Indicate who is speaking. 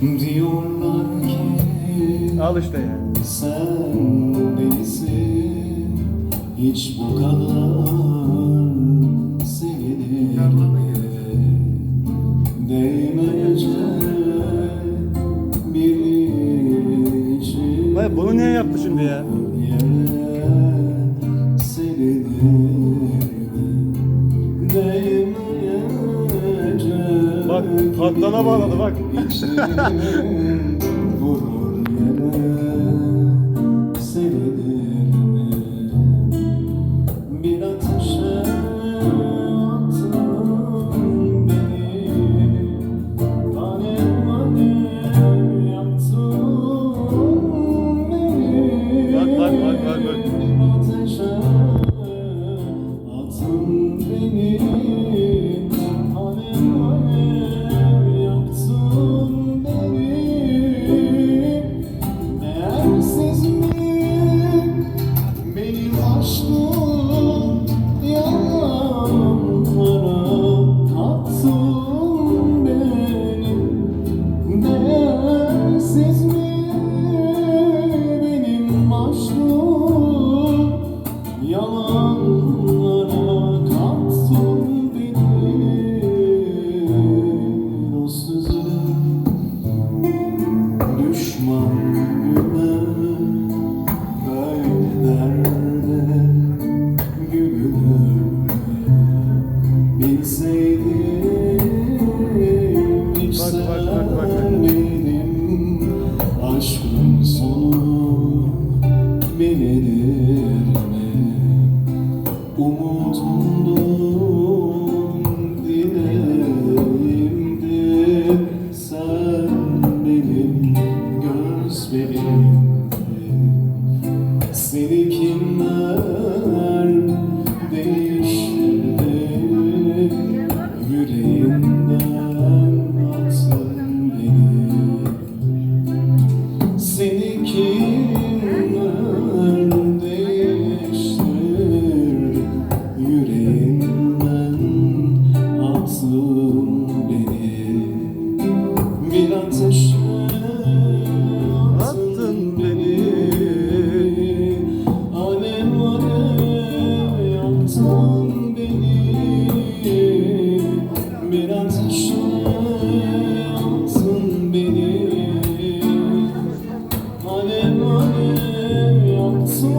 Speaker 1: Diyorlar ki
Speaker 2: Al işte ya.
Speaker 1: Sen delisin Hiç bu kadar sevilirme Değmeyecek biri için
Speaker 2: Vay bunu niye yaptı şimdi ya? Bak patlana bağladı bak.
Speaker 1: Savior.